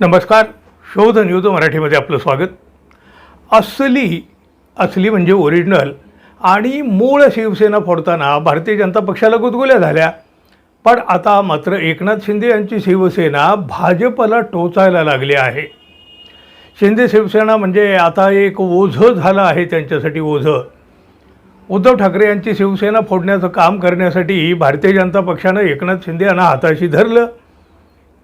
नमस्कार. शोध न्यूज मराठीमध्ये आपलं स्वागत. असली असली म्हणजे ओरिजिनल आणि मूळ शिवसेना फोडताना भारतीय जनता पक्षाला गुदगुल्या झाल्या. पण आता मात्र एकनाथ शिंदे यांची शिवसेना भाजपला टोचायला लागली आहे. शिंदे शिवसेना म्हणजे आता एक ओझं झालं आहे त्यांच्यासाठी ओझं. उद्धव ठाकरे यांची शिवसेना फोडण्याचं काम करण्यासाठी भारतीय जनता पक्षानं एकनाथ शिंदे यांना हाताशी धरलं.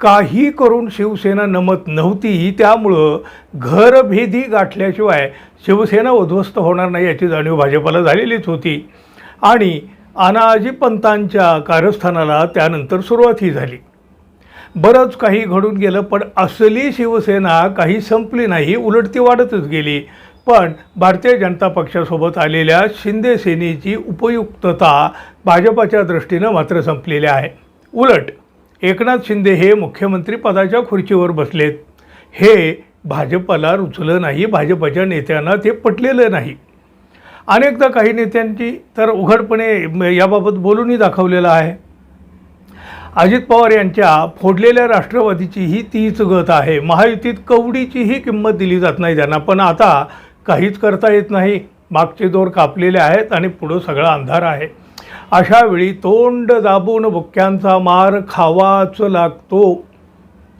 काही करून शिवसेना नमत नव्हती त्यामुळं घरभेदी गाठल्याशिवाय शिवसेना उद्ध्वस्त होणार नाही याची जाणीव भाजपाला झालेलीच होती. आणि अनाजी पंतांच्या कारस्थानाला त्यानंतर सुरुवातही झाली. बरंच काही घडून गेलं पण असली शिवसेना काही संपली नाही उलट ती वाढतच गेली. पण भारतीय जनता पक्षासोबत आलेल्या शिंदे सेनेची उपयुक्तता भाजपाच्या दृष्टीनं मात्र संपलेली आहे. उलट एकनाथ शिंदे हे मुख्यमंत्री पदाच्या खुर्चीवर बसलेत. हे भाजपला रुचलं नाही भाजपच्या नेत्यांना ते पटलेलं नाही. अनेकदा काही नेत्यांची तर उघडपणे याबाबत बोलूनही दाखवलेलं आहे. अजित पवार यांच्या फोडलेल्या राष्ट्रवादीची ही तीच गत आहे. महायुतीत कवडीचीही किंमत दिली जात नाही त्यांना. पण आता काहीच करता येत नाही. मागचे दोर कापलेले आहेत आणि पुढं सगळा अंधार आहे. अशा वेळी तोंड दाबून बुक्क्यांचा मार खावाच लागतो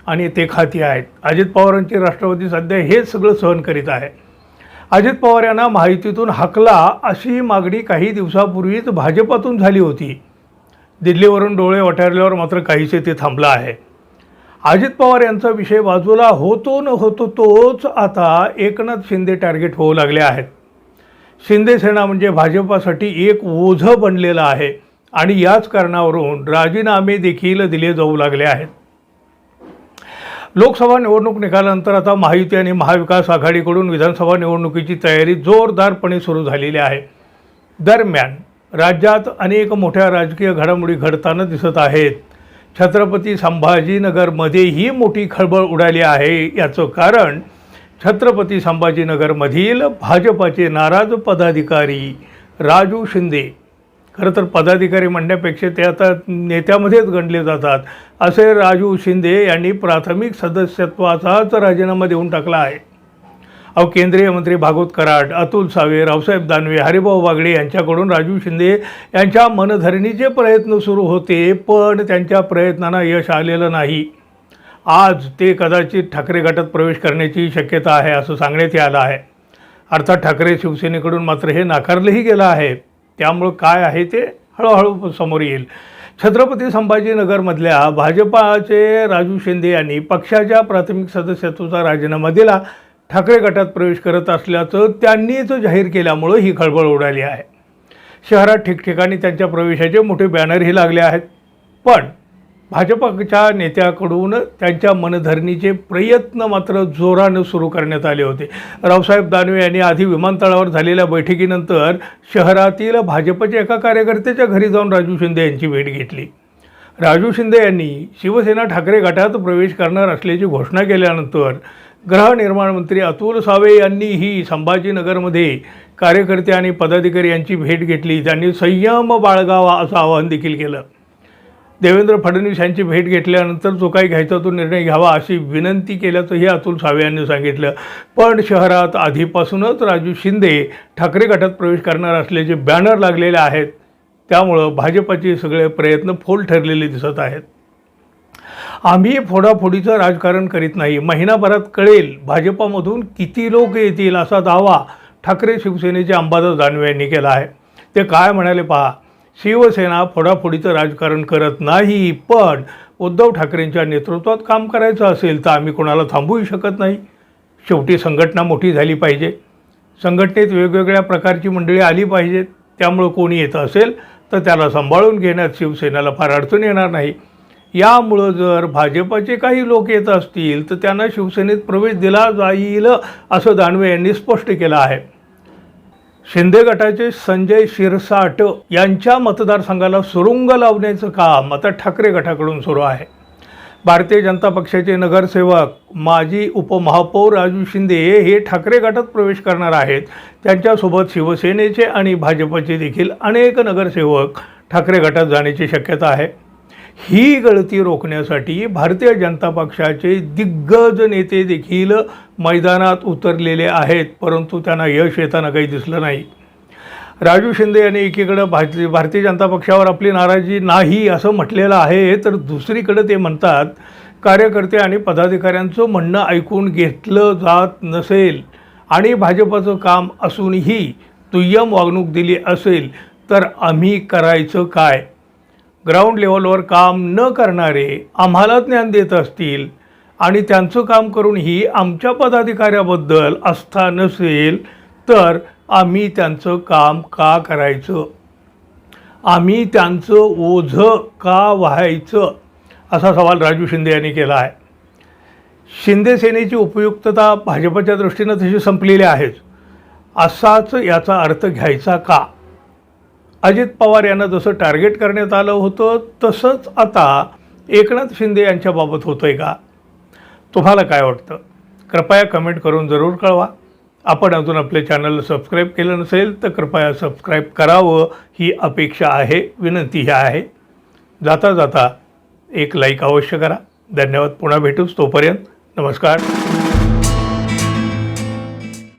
आणि ते खाती आहेत. अजित पवारांची राष्ट्रवादी सध्या हेच सगळं सहन करीत आहे. अजित पवार यांना माहितीतून हकला अशी मागणी काही दिवसापूर्वीच भाजपातून झाली होती. दिल्लीवरून डोळे वटारल्यावर मात्र काहीसे ते थांबलं आहे. अजित पवार यांचा विषय बाजूला होतो न होतो तोच आता एकनाथ शिंदे टार्गेट होऊ लागले आहेत. शिंदे सेना म्हणजे भाजपासाठी एक ओझं बनलेलं आहे आणि याच कारणावरून राजीनामे देखील दिले जाऊ लागले आहेत. लोकसभा निवडणूक निकालानंतर आता महायुती आणि महाविकास आघाडीकडून विधानसभा निवडणुकीची तयारी जोरदारपणे सुरू झालेली आहे. दरम्यान राज्यात अनेक मोठ्या राजकीय घडामोडी घडताना दिसत आहेत. छत्रपती संभाजीनगरमध्येही मोठी खळबळ उडाली आहे. याचं कारण छत्रपती संभाजीनगरमधील भाजपाचे नाराज पदाधिकारी राजू शिंदे. खरं तर पदाधिकारी म्हणण्यापेक्षा ते आता नेत्यामध्येच गणले जातात. असे राजू शिंदे यांनी प्राथमिक सदस्यत्वाचाच राजीनामा देऊन टाकला आहे. अहो केंद्रीय मंत्री भागवत कराड अतुल सावे रावसाहेब दानवे हरिभाऊ बागडे यांच्याकडून राजू शिंदे यांच्या मनधरणीचे प्रयत्न सुरू होते पण त्यांच्या प्रयत्नांना यश आलेलं नाही. आज ते कदाचित ठाकरे गटात प्रवेश करण्याची शक्यता आहे असं सांगण्यात आलं आहे. अर्थात ठाकरे शिवसेनेकडून मात्र हे नाकारलंही गेलं आहे. त्यामुळं काय आहे ते हळूहळू समोर येईल. छत्रपती संभाजीनगरमधल्या भाजपाचे राजू शिंदे यांनी पक्षाच्या प्राथमिक सदस्यत्वाचा राजीनामा दिला. ठाकरे गटात प्रवेश करत असल्याचं त्यांनीच जाहीर केल्यामुळं ही खळबळ उडाली आहे. शहरात ठिकठिकाणी त्यांच्या प्रवेशाचे मोठे बॅनरही लागले आहेत. पण भाजपच्या नेत्याकडून त्यांच्या मनधरणीचे प्रयत्न मात्र जोरानं सुरू करण्यात आले होते. रावसाहेब दानवे यांनी आधी विमानतळावर झालेल्या बैठकीनंतर शहरातील भाजपच्या एका कार्यकर्त्याच्या घरी जाऊन राजू शिंदे यांची भेट घेतली. राजू शिंदे यांनी शिवसेना ठाकरे गटात प्रवेश करणार असल्याची घोषणा केल्यानंतर गृहनिर्माण मंत्री अतुल सावे यांनीही संभाजीनगरमध्ये कार्यकर्ते आणि पदाधिकारी यांची भेट घेतली. त्यांनी संयम बाळगावा असं आवाहन देखील केलं. देवेंद्र फडणवीस यांची भेट घेतल्यानंतर जो काही घ्यायचा तो निर्णय घ्यावा अशी विनंती केल्याचंही अतुल सावे यांनी सांगितलं. पण शहरात आधीपासूनच राजू शिंदे ठाकरे गटात प्रवेश करणार असल्याचे बॅनर लागलेले आहेत. त्यामुळं भाजपाचे सगळे प्रयत्न फोल ठरलेले दिसत आहेत. आम्ही फोडाफोडीचं राजकारण करीत नाही. महिनाभरात कळेल भाजपामधून किती लोक येतील असा दावा ठाकरे शिवसेनेचे अंबादास दानवे यांनी केला आहे. ते काय म्हणाले पहा? शिवसेना फोडाफोडीचं राजकारण करत नाही पण उद्धव ठाकरेंच्या नेतृत्वात काम करायचं असेल तर आम्ही कोणाला थांबवू शकत नाही. शेवटी संघटना मोठी झाली पाहिजे. संघटनेत वेगवेगळ्या प्रकारची मंडळी आली पाहिजेत. त्यामुळं कोणी येतं असेल तर त्याला सांभाळून घेण्यात शिवसेनेला फार अडचण येणार नाही. यामुळं जर भाजपाचे काही लोक येत असतील तर त्यांना शिवसेनेत प्रवेश दिला जाईल असं दानवे यांनी स्पष्ट केलं आहे. शिंदे गटाचे संजय शिरसाट यांच्या मतदारसंघाला सुरुंग लावण्याचं काम आता ठाकरे गटाकडून सुरू आहे. भारतीय जनता पक्षाचे नगरसेवक माजी उपमहापौर राजू शिंदे हे ठाकरे गटात प्रवेश करणार आहेत. त्यांच्यासोबत शिवसेनेचे आणि भाजपचे देखील अनेक नगरसेवक ठाकरे गटात जाण्याची शक्यता आहे. ही गळती रोखण्यासाठी भारतीय जनता पक्षाचे दिग्गज नेते देखील मैदानात उतरलेले आहेत परंतु त्यांना यश येताना काही दिसलं नाही. राजू शिंदे यांनी एकीकडं भारतीय भारतीय जनता पक्षावर आपली नाराजी नाही असं म्हटलेलं आहे तर दुसरीकडं ते म्हणतात कार्यकर्ते आणि पदाधिकाऱ्यांचं म्हणणं ऐकून घेतलं जात नसेल आणि भाजपाचं काम असूनही दुय्यम वागणूक दिली असेल तर आम्ही करायचं काय? ग्राउंड लेवलवर काम न करणारे आम्हाला ज्ञान देत असतील आणि त्यांचं काम करूनही आमच्या पदाधिकाऱ्याबद्दल आस्था नसेल तर आम्ही त्यांचं काम का करायचं? आम्ही त्यांचं ओझं का व्हायचं? असा सवाल राजू शिंदे यांनी केला आहे. शिंदे सेनेची उपयुक्तता भाजपच्या दृष्टीनं तशी संपलेली आहेच. असाच याचा अर्थ घ्यायचा का? अजित पवार यांना जसं टार्गेट करण्यात आलं होतं तसंच आता एकनाथ शिंदे यांच्याबाबत होतं आहे का? तुम्हाला काय वाटतं? कृपया कमेंट करून जरूर कळवा. आपण अजून आपले चॅनल सबस्क्राईब केलं नसेल तर कृपया सबस्क्राईब करावं. ही अपेक्षा आहे विनंती ही आहे. जाता जाता एक लाईक अवश्य करा. धन्यवाद. पुन्हा भेटूच तोपर्यंत. नमस्कार.